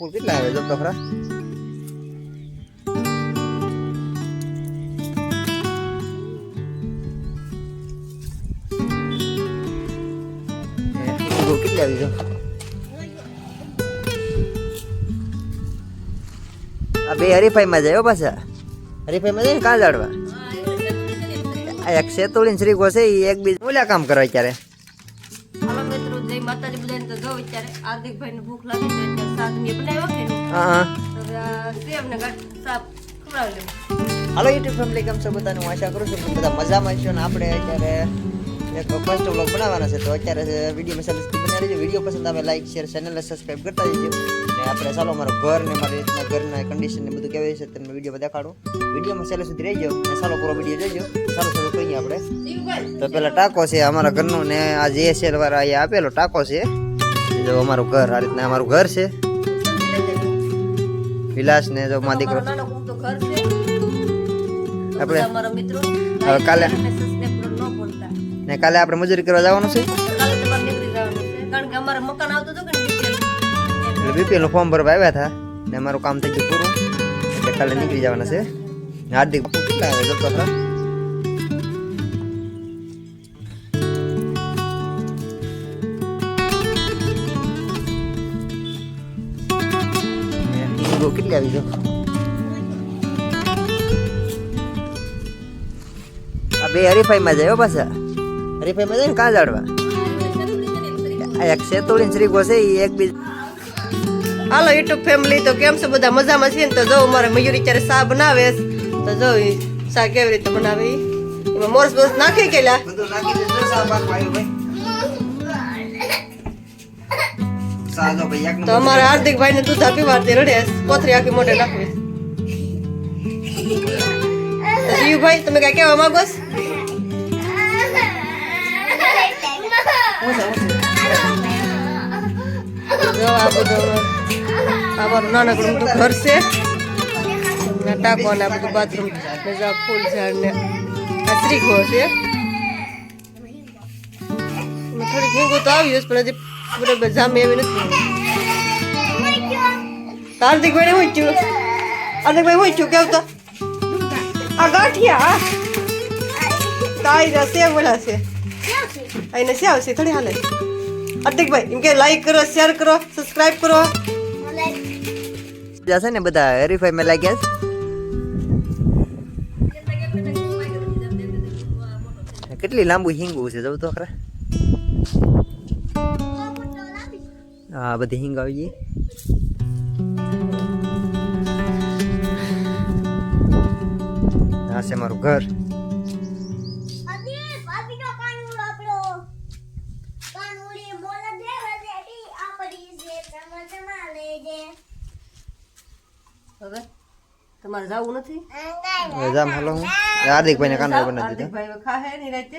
બાપુ કેટલા આવે જો તો ખરા કેટલી આવી જો આ બે હરીફાઈમાં જાય પાછા હરીફાઈમાં જાય ને કાં જાડવા આ એક શેતુળી શ્રી ગોસે એ એક બીજ ઓલા કામ કરવા અત્યારે જય માતાજી બધાને તો જો વિચારે હાર્દિકભાઈ ને ભૂખ લાગી છે એટલે શાક મેં બનાવ્યો કે હા સેવ ને ગાંઠ શાક ખવડાવી લેવું. હાલો યુટ્યુબ ફેમિલી કેમ છો? બધાને આશા કરું છું બધા મજામાં છો ને આપણે અત્યારે એક ફર્સ્ટ વ્લોગ બનાવવાના છે. તો અત્યારે વીડિયો મસાલા બનાવી દેજો. વીડિયો પસંદ આવે લાઈક શેર ચેનલને સબસ્ક્રાઈબ કરતા જજો. ને ચાલો મારું ઘર ને મારી રીતના ઘરના કન્ડિશન ને બધું કેવી છે તમને વીડિયો દેખાડું. વિડીયોમાં છેલ્લે સુધી રહેજો ને ચાલો પૂરો વીડિયો જોજો. સારું શરૂ કરીએ આપણે. તો પેલા ટાંકો છે અમારા ઘરનું ને આ જે છે વાળા અહીંયા આપેલો ટાંકો છે. જો અમારું ઘર આ રીતના અમારું ઘર છે. વિલાસ ને જો મા દીકરો. છે. આપણે- હવે કાલે- અને ન કાલે આપણે મજૂરી કરવા જવાનું છે? છે. કારણ કે અમારે મકાન આવતું હતું કે. એટલે બીપીએલ નું ફોર્મ ભરવા આવ્યા હતા ને અમારું કામ થઈ ગયું પૂરું એટલે કાલે નીકળી જવાના છે ને હાર્દિક બાપુ કેટલા આવે જતો ખરા ને ઈંગો કેટલી આવી જો આ બે હરીફાઈમાં જાય હો પાછા હરીફાઈમાં જાય ને કાં જાડવા આ એક શેતોળીન શ્રીગો છે એ એક બીજ હાલો યુટ્યુબ ફેમિલી તો કેમ છો બધા મજામાં છે ને તો જો મારે મયુરી ત્યારે સા બનાવે છે. તો જો ઈ સા કેવી રીતે બનાવે ઈ. એમાં મોરસ બોરસ નાખી ગયેલા બધું નાખી દેજો સા પાકવા આવ્યું ભાઈ સાજો ભાઈ એક તો અમારા હાર્દિકભાઈ ને દૂધ આપી વારતી રડે છે. કોથરી આખી મોઢે નાખવી તો જીયુભાઈ તમે કઈ કહેવા માંગો છો? જો આ બધું અમારું નાનકડું મોટું ઘર છે ને ટાંકો ને આ બધું બાથરૂમ ને જો આ ફૂલ ઝાડ ને આ શ્રીગો છે એમાં થોડીક હિંગુ તો આવી પણ હજી બરોબર જામે એવી નથી હાર્દિકભાઈ હું છું હાર્દિકભાઈ હું છું કેવું તો આ ગાંઠિયા તાઈ જા સેવ બોલા છે આઈને સેવ છે થોડી હાલે હાર્દિકભાઈ એમ કે લાઈક કરો શેર કરો સબસ્ક્રાઇબ કરો જશે ને બધા હરીફાઈ માં લાગ્યા છે. કેટલી લાંબુ હિંગવું છે, જવું તો ખરા હા, બધી હિંગ આવી ગઈ. આ છે મારું ઘર. હવે તમારે જવું નથી? હવે જામ હાલો હું. હાર્દિક ભાઈ ને કાનડા બનાવી દીધા. હાર્દિકભાઈ ખાહે ની રાતે.